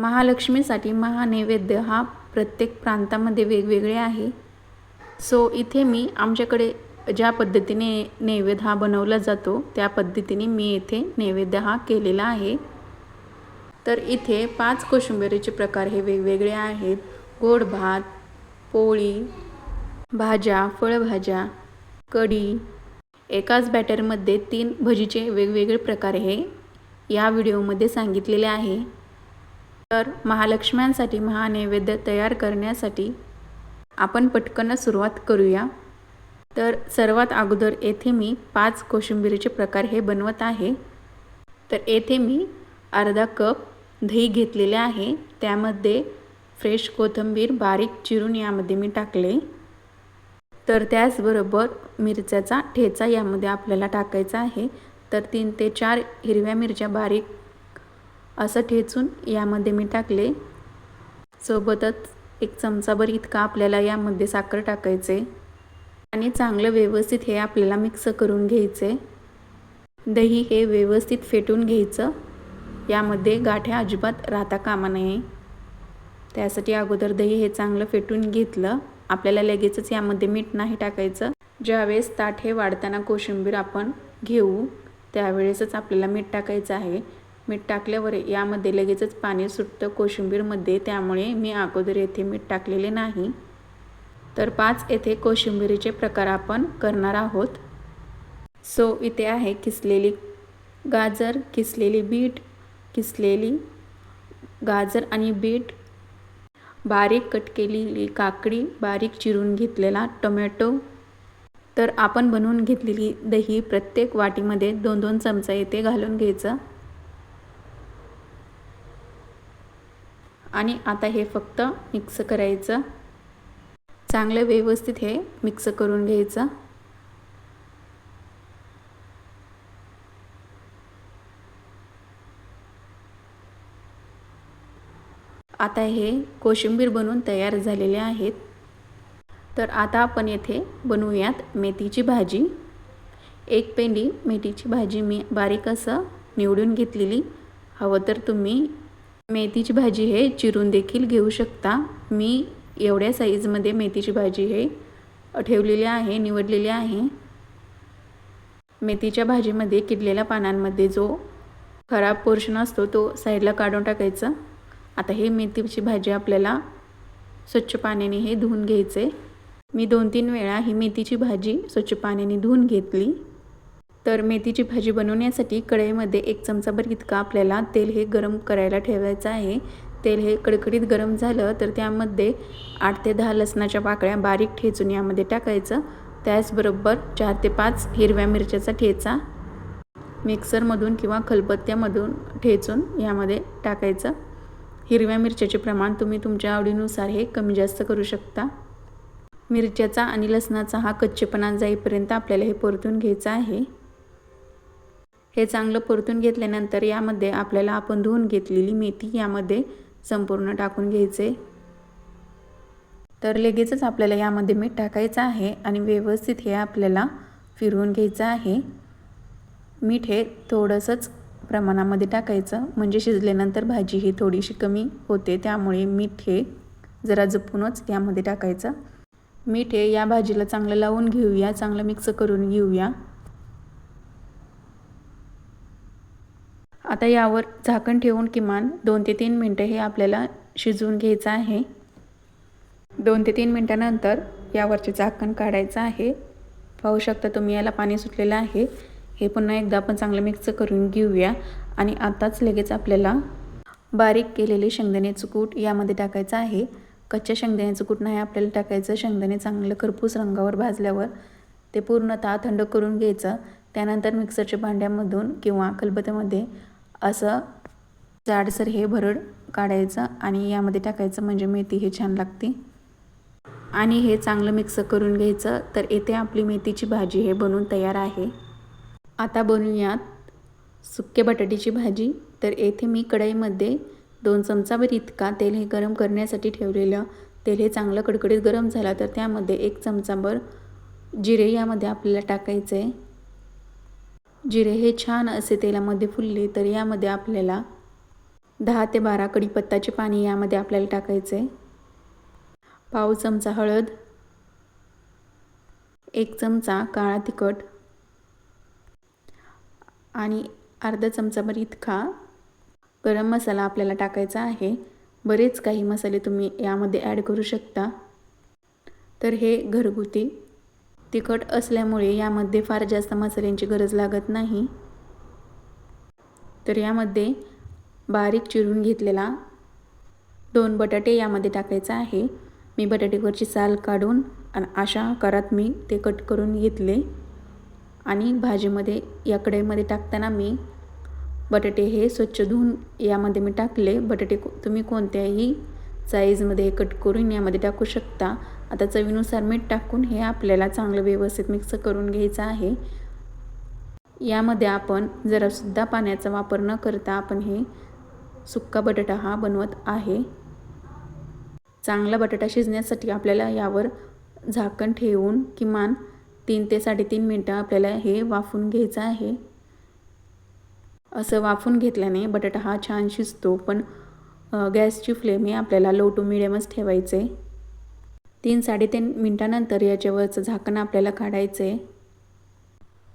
महालक्ष्मीसाठी महानैवेद्य हा प्रत्येक प्रांतामध्ये वेगवेगळे आहे. सो इथे मी आमच्याकडे ज्या पद्धतीने नैवेद्य हा बनवला जातो त्या पद्धतीने मी येथे नैवेद्य हा केलेला आहे. तर इथे पाच कोशिंबिरीचे प्रकार हे वेगवेगळे आहेत. गोड भात पोळी भाज्या फळभाज्या कढी. एकाच बॅटरमध्ये तीन भजीचे वेगवेगळे प्रकार हे या व्हिडिओमध्ये सांगितलेले आहे. तर महालक्ष्म्यांसाठी महानैवेद्य तयार करण्यासाठी आपण पटकन सुरुवात करूया. तर सर्वात अगोदर येथे मी पाच कोशिंबिरीचे प्रकार हे बनवत आहे. तर येथे मी अर्धा कप दही घेतलेले आहे. त्यामध्ये फ्रेश कोथिंबीर बारीक चिरून यामध्ये मी टाकले. तर त्याचबरोबर मिरच्याचा ठेचा यामध्ये आपल्याला टाकायचा आहे. तर तीन ते चार हिरव्या मिरच्या बारीक असं ठेचून यामध्ये मी टाकले. सोबतच एक चमचाभर इतका आपल्याला यामध्ये साखर टाकायचे आणि चांगलं व्यवस्थित हे आपल्याला मिक्स करून घ्यायचे. दही हे व्यवस्थित फेटून घ्यायचं. यामध्ये गाठ्या अजिबात राहता कामा नये. त्यासाठी अगोदर दही हे चांगलं फेटून घेतलं. आपल्याला लगेचच यामध्ये मीठ नाही टाकायचं. ज्यावेळेस ताट हे वाढताना कोशिंबीर आपण घेऊ त्यावेळेसच आपल्याला मीठ टाकायचं आहे. मीठ टाकल्यावर यामध्ये लगेचच पाणी सुटतं. कोशिंबीरमध्ये त्यामुळे मी अगोदर येथे मीठ टाकलेले नाही. तर पाच येथे कोशिंबिरीचे प्रकार आपण करणार आहोत. सो इथे आहे किसलेली गाजर किसलेली बीट किसलेली गाजर आणि बीट. बारीक कट केलेली काकडी बारीक चिरून घेतलेला टोमॅटो. तर आपण बनवून घेतलेली दही प्रत्येक वाटीमध्ये दोन दोन चमचा येथे घालून घ्यायचं. आणि आता हे फक्त मिक्स करायचं. चांगलं व्यवस्थित हे मिक्स करून घ्यायचं. आता हे कोशिंबीर बनवून तयार झालेले आहेत. तर आता आपण येथे बनवूयात मेथीची भाजी. एक पेंडी मेथीची भाजी मी बारीक असं निवडून घेतलेली. हवं तर तुम्ही मेथीची भाजी हे चिरून देखील घेऊ शकता. मी एवढ्या साईजमध्ये मेथीची भाजी हे ठेवलेली आहे निवडलेली आहे. मेथीच्या भाजीमध्ये किडलेल्या पानांमध्ये जो खराब पोर्शन असतो तो साईडला काढून टाकायचा. आता हे मेथीची भाजी आपल्याला स्वच्छ पाण्याने हे धुवून घ्यायचे. मी दोन तीन वेळा ही मेथीची भाजी स्वच्छ पाण्याने धुवून घेतली. तर मेथीची भाजी बनवण्यासाठी कढईमध्ये एक चमचाभर इतका आपल्याला तेल हे गरम करायला ठेवायचं आहे. तेल हे कडकडीत गरम झालं तर त्यामध्ये आठ ते दहा लसणाच्या पाकळ्या बारीक ठेचून यामध्ये टाकायचं. त्याचबरोबर चार ते पाच हिरव्या मिरच्याचा ठेचा मिक्सरमधून किंवा खलबत्त्यामधून ठेचून यामध्ये टाकायचं. हिरव्या मिरच्याचे प्रमाण तुम्ही तुमच्या आवडीनुसार हे कमी जास्त करू शकता. मिरच्याचा आणि लसणाचा हा कच्चेपणा जाईपर्यंत आपल्याला हे परतून घ्यायचं आहे. हे चांगलं परतून घेतल्यानंतर यामध्ये आपल्याला आपण धुवून घेतलेली मेथी यामध्ये संपूर्ण टाकून घ्यायचे. तर लगेचच आपल्याला यामध्ये मीठ टाकायचं आहे आणि व्यवस्थित हे आपल्याला फिरवून घ्यायचं आहे. मीठ हे थोडंसंच प्रमाणामध्ये टाकायचं म्हणजे शिजल्यानंतर भाजी ही थोडीशी कमी होते त्यामुळे मीठ हे जरा जपूनच यामध्ये टाकायचं. मीठ हे या भाजीला चांगलं लावून घेऊया चांगलं मिक्स करून घेऊया. आता यावर झाकण ठेवून किमान दोन ते तीन मिनटं हे आपल्याला शिजवून घ्यायचं आहे. दोन ते तीन मिनटानंतर यावरचे झाकण काढायचं आहे. पाहू शकता तुम्ही याला पाणी सुटलेलं आहे. हे पुन्हा एकदा आपण चांगलं मिक्स करून घेऊया आणि आताच लगेच आपल्याला बारीक केलेले शेंगदाण्याचं कूट यामध्ये टाकायचं आहे. कच्च्या शेंगदाण्याचं कूट नाही आपल्याला टाकायचं शेंगदाणे चांगलं खरपूस रंगावर भाजल्यावर ते पूर्णतः थंड करून घ्यायचं. त्यानंतर मिक्सरच्या भांड्यामधून किंवा खलबत्यामध्ये असं जाडसर हे भरड काढायचं आणि यामध्ये टाकायचं म्हणजे मेथी हे छान लागते. आणि हे चांगलं मिक्स करून घ्यायचं तर येथे आपली मेथीची भाजी हे बनवून तयार आहे. आता बनवूयात सुक्के बटाट्याची भाजी. तर येथे मी कढईमध्ये दोन चमचावर इतका तेल हे गरम करण्यासाठी ठेवलेलं. तेल हे चांगलं कडकडीत गरम झालं तर त्यामध्ये एक चमचाभर जिरे यामध्ये आपल्याला टाकायचं. आहे जिरे हे छान असे तेलामध्ये फुलले तर यामध्ये आपल्याला दहा ते बारा कढीपत्ताचे पाणी यामध्ये आपल्याला टाकायचे. आहे पाव चमचा हळद एक चमचा काळा तिखट आणि अर्धा चमचाभर इतका गरम मसाला आपल्याला टाकायचा आहे. बरेच काही मसाले तुम्ही यामध्ये ॲड करू शकता. तर हे घरगुती तिखट असल्यामुळे यामध्ये फार जास्त मसाल्यांची गरज लागत नाही. तर यामध्ये बारीक चिरून घेतलेला दोन बटाटे यामध्ये टाकायचा आहे. मी बटाटेवरची साल काढून आणि अशा आकारात मी ते कट करून घेतले. आणि भाजीमध्ये या कढईमध्ये टाकताना मी बटाटे हे स्वच्छ धुवून यामध्ये मी टाकले. बटाटे तुम्ही कोणत्याही साईजमध्ये कट करून यामध्ये टाकू शकता. आता चवीनुसार मीठ टाकून हे आपल्याला चांगलं व्यवस्थित मिक्स करून घ्यायचं आहे. यामध्ये आपण जरासुद्धा पाण्याचा वापर न करता आपण हे सुक्का बटाटा हा बनवत आहे. चांगला बटाटा शिजण्यासाठी आपल्याला यावर झाकण ठेवून किमान तीन ते साडेतीन मिनटं आपल्याला हे वाफून घ्यायचं आहे. असं वाफून घेतल्याने बटाटा हा छान शिजतो पण गॅसची फ्लेम हे आपल्याला लो टू मिडियमच ठेवायचे. तीन साडेतीन मिनटानंतर याच्यावरचं झाकण आपल्याला काढायचं आहे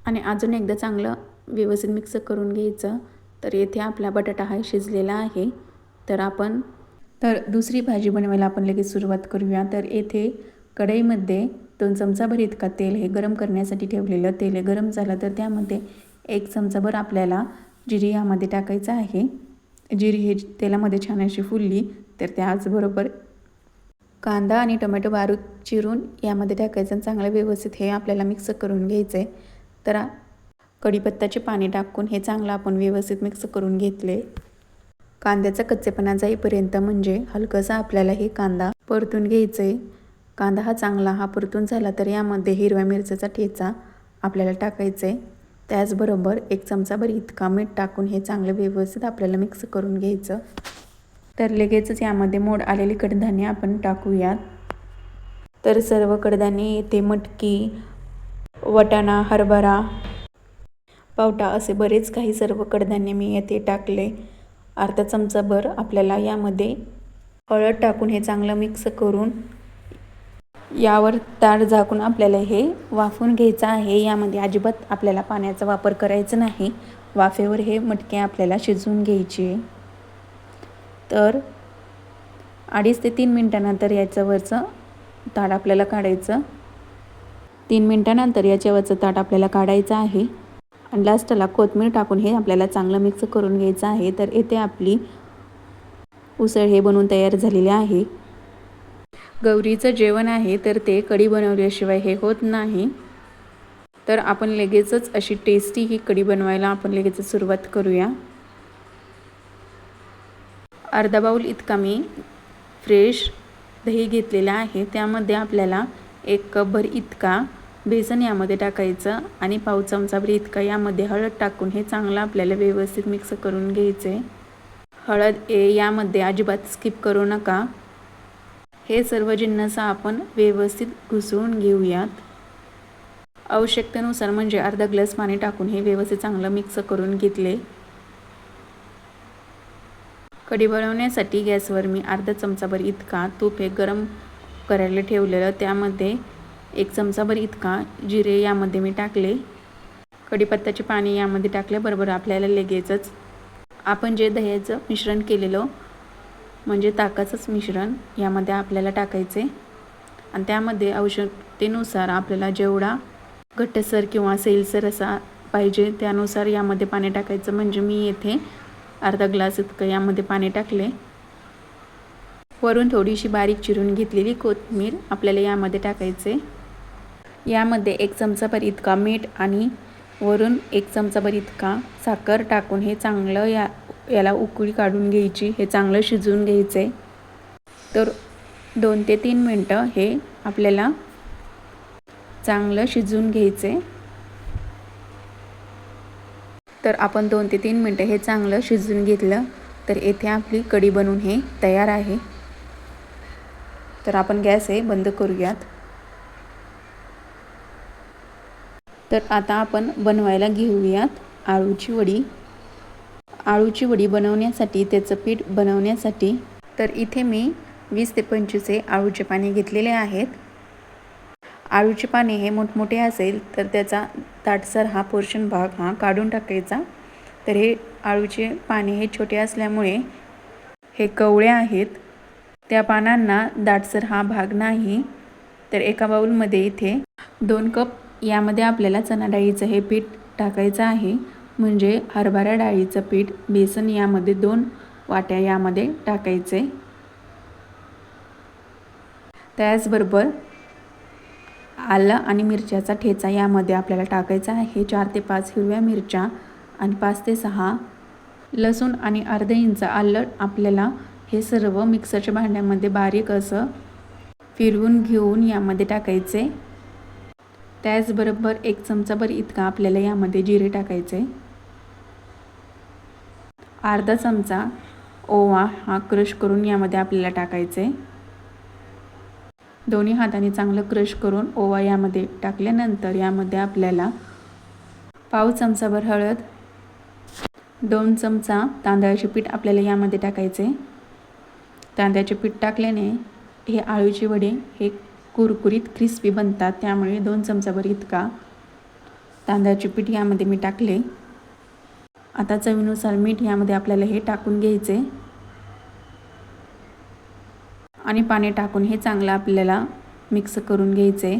आणि अजून एकदा चांगलं व्यवस्थित मिक्स करून घ्यायचं. तर येथे आपला बटाटा हा शिजलेला आहे. तर आपण तर दुसरी भाजी बनवायला आपण लगेच सुरुवात करूया. तर येथे कढईमध्ये दोन चमचाभर इतका तेल हे गरम करण्यासाठी ठेवलेलं तेल हे गरम झालं तर त्यामध्ये एक चमचाभर आपल्याला जिरी यामध्ये टाकायचं आहे. जिरी हे तेलामध्ये छान अशी फुलली तर त्याचबरोबर कांदा आणि टोमॅटो बारीक चिरून यामध्ये टाकायचं चांगलं व्यवस्थित हे आपल्याला मिक्स करून घ्यायचं आहे तर कढीपत्ताचे पाणी टाकून हे चांगलं आपण व्यवस्थित मिक्स करून घेतले. कांद्याचा कच्चेपणा जाईपर्यंत म्हणजे हलकंसा आपल्याला हे कांदा परतून घ्यायचं आहे कांदा हा चांगला हा परतून झाला तर यामध्ये हिरव्या मिरच्याचा ठेचा आपल्याला टाकायचा आहे त्याचबरोबर एक चमचाभर इतका मीठ टाकून हे चांगलं व्यवस्थित आपल्याला मिक्स करून घ्यायचं. तर लगेचच यामध्ये मोड आलेली कडधान्य आपण टाकूयात. तर सर्व कडधान्ये येथे मटकी वटाणा हरभरा पावटा असे बरेच काही सर्व कडधान्य मी येथे टाकले. अर्धा चमचाभर आपल्याला यामध्ये हळद टाकून हे चांगलं मिक्स करून यावर ताट झाकून आपल्याला हे वाफून घ्यायचं आहे. यामध्ये अजिबात आपल्याला पाण्याचा वापर करायचा नाही. वाफेवर हे मटके आपल्याला शिजवून घ्यायचे. तर अडीच ते तीन मिनटानंतर याचं वरचं ताट आपल्याला काढायचं. तीन मिनटानंतर याच्यावरचं ताट आपल्याला काढायचं आहे. आणि लास्टला कोथमीर टाकून हे आपल्याला चांगलं मिक्स करून घ्यायचं आहे. तर येथे आपली उसळ हे बनवून तयार झालेले आहे. गौरीचं जेवण आहे तर ते कढी बनवल्याशिवाय हे होत नाही. तर आपण लगेचच अशी टेस्टी ही कढी बनवायला आपण लगेचच सुरुवात करूया. अर्धा बाऊल इतका मी फ्रेश दही घेतलेला आहे. त्यामध्ये आपल्याला एक कपभर इतका बेसन यामध्ये टाकायचं आणि पाव चमचाभर इतका यामध्ये हळद टाकून हे चांगलं आपल्याला व्यवस्थित मिक्स करून घ्यायचं. आहे हळद ए यामध्ये अजिबात स्किप करू नका. हे सर्व जिन्नस आपण व्यवस्थित घुसळून घेऊयात. आवश्यकतेनुसार म्हणजे अर्धा ग्लास पाणी टाकून हे व्यवस्थित चांगलं मिक्स करून घेतले. कढी बनवण्यासाठी गॅसवर मी अर्धा चमचाभर इतका तूप हे गरम करायला ठेवलेलं. त्यामध्ये एक चमचाभर इतका जिरे यामध्ये मी टाकले. कढीपत्त्याचे पाणी यामध्ये टाकल्याबरोबर आपल्याला लगेचच आपण जे दह्याचं मिश्रण केलेलं म्हणजे ताकाचंच मिश्रण यामध्ये आपल्याला टाकायचे. आणि त्यामध्ये आवश्यकतेनुसार आपल्याला जेवढा घट्टसर किंवा सेलसर असा पाहिजे त्यानुसार यामध्ये पाणी टाकायचं. म्हणजे मी येथे अर्धा ग्लास इतकं यामध्ये पाणी टाकले. वरून थोडीशी बारीक चिरून घेतलेली कोथमीर आपल्याला यामध्ये टाकायचे. यामध्ये एक चमचाभर इतका मीठ आणि वरून एक चमचाभर इतका साखर टाकून हे चांगलं या याला उकळी काढून घ्यायची हे चांगलं शिजवून घ्यायचे. तर दोन ते तीन मिनटं हे आपल्याला चांगलं शिजवून घ्यायचे. आहे तर आपण दोन ते तीन मिनटं हे चांगलं शिजवून घेतलं तर येथे आपली कढी बनवून हे तयार आहे. तर आपण गॅस हे बंद करूयात. तर आता आपण बनवायला घेऊयात आळूची वडी. आळूची वडी बनवण्यासाठी त्याचं पीठ बनवण्यासाठी तर इथे मी वीस ते पंचवीस आळूचे पाने घेतलेले आहेत. आळूची पाने हे मोठमोठे असेल तर त्याचा ताटसर हा पोर्शन भाग हा काढून टाकायचा. तर हे आळूचे पाने हे छोटे असल्यामुळे हे कवळे आहेत. त्या पानांना दाटसर हा भाग नाही. तर एका बाऊलमध्ये इथे दोन कप यामध्ये आपल्याला चणा डाळीचं हे पीठ टाकायचं आहे. म्हणजे हरभरा डाळीचं पीठ बेसन यामध्ये दोन वाट्या यामध्ये टाकायचे. त्याचबरोबर आलं आणि मिरच्याचा ठेचा यामध्ये आपल्याला टाकायचा आहे. चार ते पाच हिरव्या मिरच्या आणि पाच ते सहा लसूण आणि अर्धा इंच आलं आपल्याला हे सर्व मिक्सरच्या भांड्यामध्ये बारीक असं फिरवून घेऊन यामध्ये टाकायचे. त्याचबरोबर एक चमचाभर इतका आपल्याला यामध्ये जिरे टाकायचे. अर्धा चमचा ओवा हा क्रश करून यामध्ये आपल्याला टाकायचे. दोन्ही हाताने चांगलं क्रश करून ओवा यामध्ये टाकल्यानंतर यामध्ये आपल्याला पाव चमचाभर हळद दोन चमचा तांदळाचे पीठ आपल्याला यामध्ये टाकायचे. तांदळाचे पीठ टाकल्याने हे आळूचे वडे हे कुरकुरीत क्रिस्पी बनतात. त्यामुळे दोन चमचाभर इतका तांदळाचे पीठ यामध्ये मी टाकले. आता चवीनुसार मीठ यामध्ये आपल्याला हे टाकून घ्यायचे. आणि पाणी टाकून हे चांगलं आपल्याला मिक्स करून घ्यायचे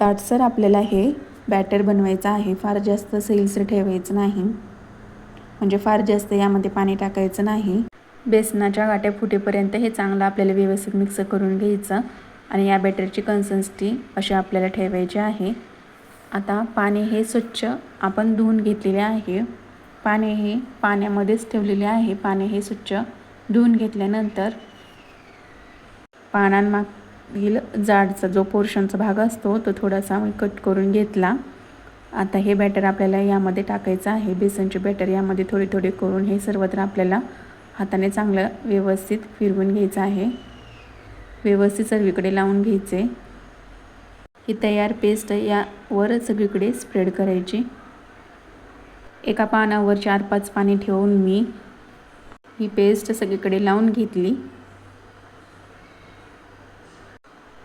ताटसर आपल्याला हे बॅटर बनवायचं आहे. फार जास्त सैलसर ठेवायचं नाही. म्हणजे फार जास्त यामध्ये पाणी टाकायचं नाही. बेसनाच्या गाठ्या फुटेपर्यंत हे चांगलं आपल्याला व्यवस्थित मिक्स करून घ्यायचं. आणि या बॅटरची कन्सिस्टन्सी अशी आपल्याला ठेवायची आहे. आता पाणी हे स्वच्छ आपण धुवून घेतलेले आहे. पाणी हे पाण्यामध्येच ठेवलेले आहे. पाणी हे स्वच्छ धुवून घेतल्यानंतर पानांमागील जाडचा जो पोर्शनचा भाग असतो तो थोडासा मी कट करून घेतला. आता हे बॅटर आपल्याला यामध्ये टाकायचं आहे. बेसनचे बॅटर यामध्ये थोडे थोडे करून हे सर्वत्र आपल्याला हाताने चांगलं व्यवस्थित फिरवून घ्यायचं आहे. व्यवस्थित सर्वीकडे लावून घ्यायचे. ही तयार पेस्ट यावर सगळीकडे स्प्रेड करायची. एका पानावर चार पाच पाणी ठेवून मी ही पेस्ट सगळीकडे लावून घेतली.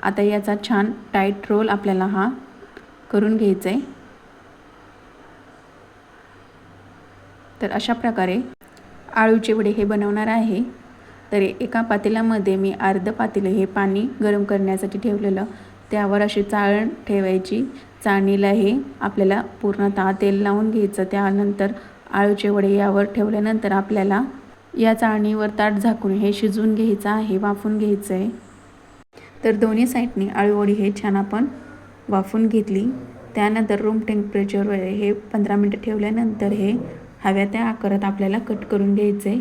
आता याचा छान टाईट रोल आपल्याला हा करून घ्यायचा आहे तर अशा प्रकारे आळूचे वडे हे बनवणार आहे. तर एका पातेल्यामध्ये मी अर्ध पातेलं हे पाणी गरम करण्यासाठी ठेवलेलं त्यावर अशी चाळण ठेवायची. चाळणीला हे आपल्याला पूर्णतः तेल लावून घ्यायचं. त्यानंतर आळूचे वडे यावर ठेवल्यानंतर आपल्याला या चाळणीवर ताट झाकून हे शिजवून घ्यायचं आहे वाफून घ्यायचं आहे तर दोन्ही साईडने आळूवडी हे छान आपण वाफून घेतली. त्यानंतर रूम टेम्परेचरवर हे पंधरा मिनटं ठेवल्यानंतर हे हव्या त्या आकारात आपल्याला कट करून घ्यायचं आहे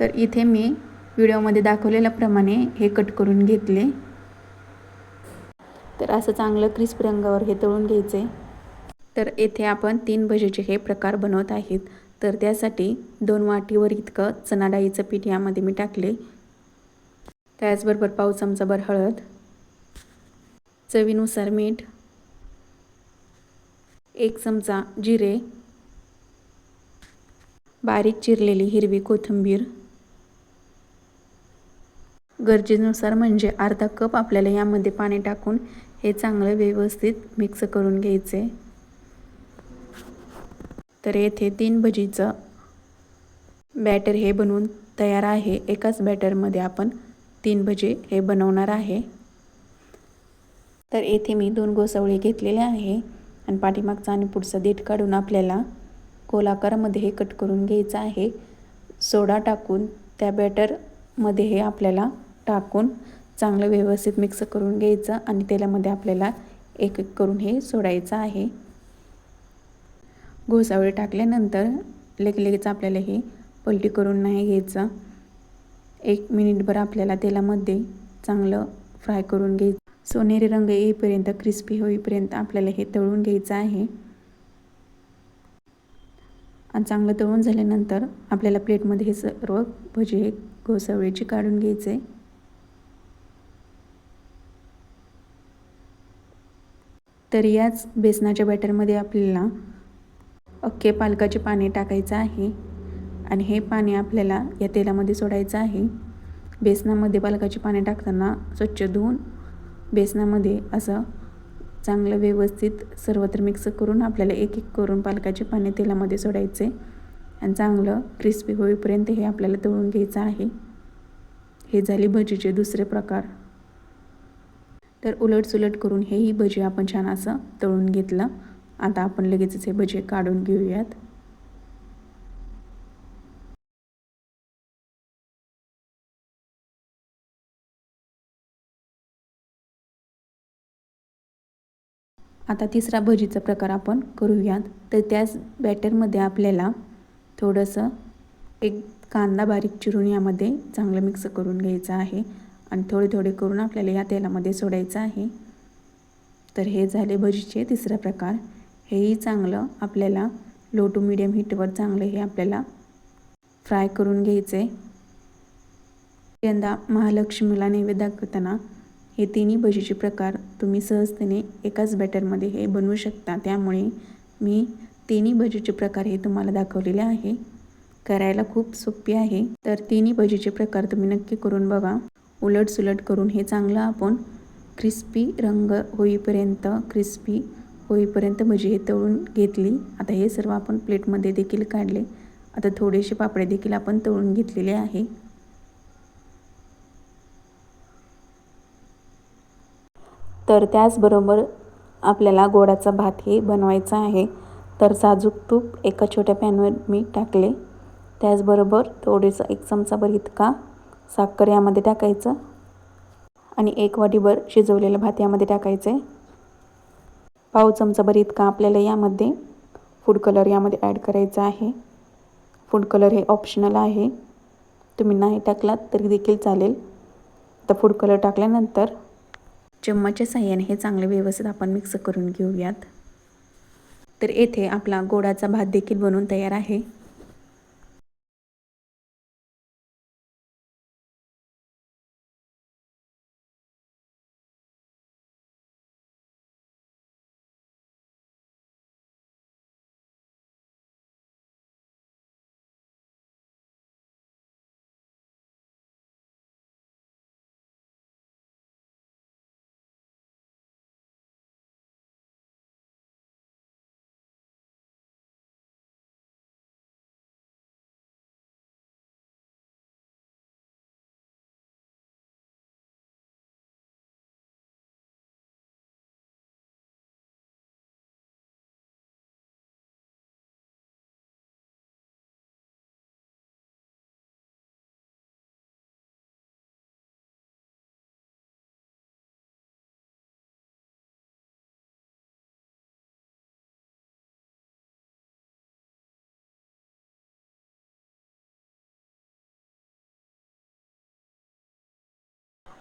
तर इथे मी व्हिडिओमध्ये दाखवलेल्याप्रमाणे हे कट करून घेतले. तर असं चांगलं क्रिस्प रंगावर हे तळून घ्यायचे तर येथे आपण तीन भजेचे हे प्रकार बनवत आहेत. तर त्यासाठी दोन वाटीवर इतकं चणा डाळीचं पीठ यामध्ये मी टाकले. त्याचबरोबर पाव चमचाभर हळद चवीनुसार मीठ एक चमचा जिरे बारीक चिरलेली हिरवी कोथिंबीर. गरजेनुसार म्हणजे अर्धा कप आपल्याला यामध्ये पाणी टाकून हे चांगलं व्यवस्थित मिक्स करून घ्यायचे. तर येथे तीन भजीचं बॅटर हे बनवून तयार आहे. एकाच बॅटरमध्ये आपण तीन भजे हे बनवणार आहे. तर येथे मी दोन गोसावळे घेतलेले आहे आणि पाठीमागचा आणि पुढचा देठ काढून आपल्याला गोलाकारामध्ये हे कट करून घ्यायचं आहे. सोडा टाकून त्या बॅटरमध्ये हे आपल्याला टाकून चांगलं व्यवस्थित मिक्स करून घ्यायचं आणि तेलामध्ये आपल्याला एक एक करून हे सोडायचं आहे. घोसावळे टाकल्यानंतर लगेच आपल्याला हे पलटी करून नाही घ्यायचं. एक मिनिटभर आपल्याला तेलामध्ये चांगलं फ्राय करून घ्यायचं. सोनेरी रंग येईपर्यंत क्रिस्पी होईपर्यंत आपल्याला हे तळून घ्यायचं आहे. आणि चांगलं तळून झाल्यानंतर आपल्याला प्लेटमध्ये हे सर्व भजी हे घोसावळीची काढून घ्यायचे. तर याच बेसनाच्या बॅटरमध्ये आपल्याला अख्खे पालकाचे पाणी टाकायचं आहे. आणि हे पाणी आपल्याला या तेलामध्ये सोडायचं आहे. बेसनामध्ये पालकाची पाणी टाकताना स्वच्छ धुवून बेसनामध्ये असं चांगलं व्यवस्थित सर्वत्र मिक्स करून आपल्याला एक एक करून पालकाचे पाणी तेलामध्ये सोडायचे. आणि चांगलं क्रिस्पी होईपर्यंत हे आपल्याला तळून घ्यायचं आहे. हे झाले भजीचे दुसरे प्रकार. तर उलटसुलट करून हेही भजी आपण छान असं तळून घेतलं. आता आपण लगेचच हे भजे काढून घेऊयात. आता तिसरा भजीचा प्रकार आपण करूयात. तर त्याच बॅटरमध्ये आपल्याला थोडंसं एक कांदा बारीक चिरून यामध्ये चांगलं मिक्स करून घ्यायचं आहे. आणि थोडे थोडे करून आपल्याला या तेलामध्ये सोडायचं आहे. तर हे झाले भजीचे तिसरा प्रकार. हेही चांगलं आपल्याला लो टू मिडियम हीटवर चांगलं हे आपल्याला फ्राय करून घ्यायचे यंदा महालक्ष्मीला नैवेद्य दाखवताना हे तिन्ही भजीचे प्रकार तुम्ही सहजतेने एकाच बॅटरमध्ये हे बनवू शकता. त्यामुळे मी तिन्ही भजीचे प्रकार हे तुम्हाला दाखवलेले आहे. करायला खूप सोपी आहे. तर तिन्ही भजीचे प्रकार तुम्ही नक्की करून बघा. उलट सुलट करून हे चांगलं आपण क्रिस्पी रंग होईपर्यंत क्रिस्पी होईपर्यंत भजी हे तळून घेतली. आता हे सर्व आपण प्लेटमध्ये देखील काढले. आता थोडेसे पापडे देखील आपण तळून घेतलेले आहे. तर त्याचबरोबर आपल्याला गोडाचा भात हे बनवायचा आहे. तर साजूक तूप एका छोट्या पॅनवर मी टाकले. त्याचबरोबर थोडेसं एक चमचाभर इतका साखर यामध्ये टाकायचं. आणि एक वाटीभर शिजवलेलं भात यामध्ये टाकायचं. आहे पाव चमचाभर इतका आपल्याला यामध्ये फूड कलर यामध्ये ॲड करायचा आहे. फूड कलर हे ऑप्शनल आहे. तुम्ही नाही टाकलात तरी देखील चालेल. तर फूड कलर टाकल्यानंतर चम्माच्या साह्याने हे चांगले व्यवस्थित आपण मिक्स करून घेऊयात. तर येथे आपला गोडाचा भात देखील बनवून तयार आहे.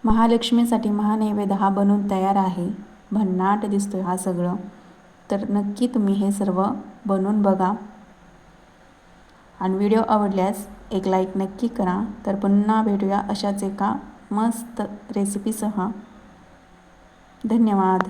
महालक्ष्मीसाठी महानैवेद्य हा बनून तयार आहे. भन्नाट दिसतो हा सगळं. तर नक्की तुम्ही हे सर्व बनवून बघा. आणि व्हिडिओ आवडल्यास एक लाईक नक्की करा. तर पुन्हा भेटूया अशाच एका मस्त रेसिपीसह धन्यवाद.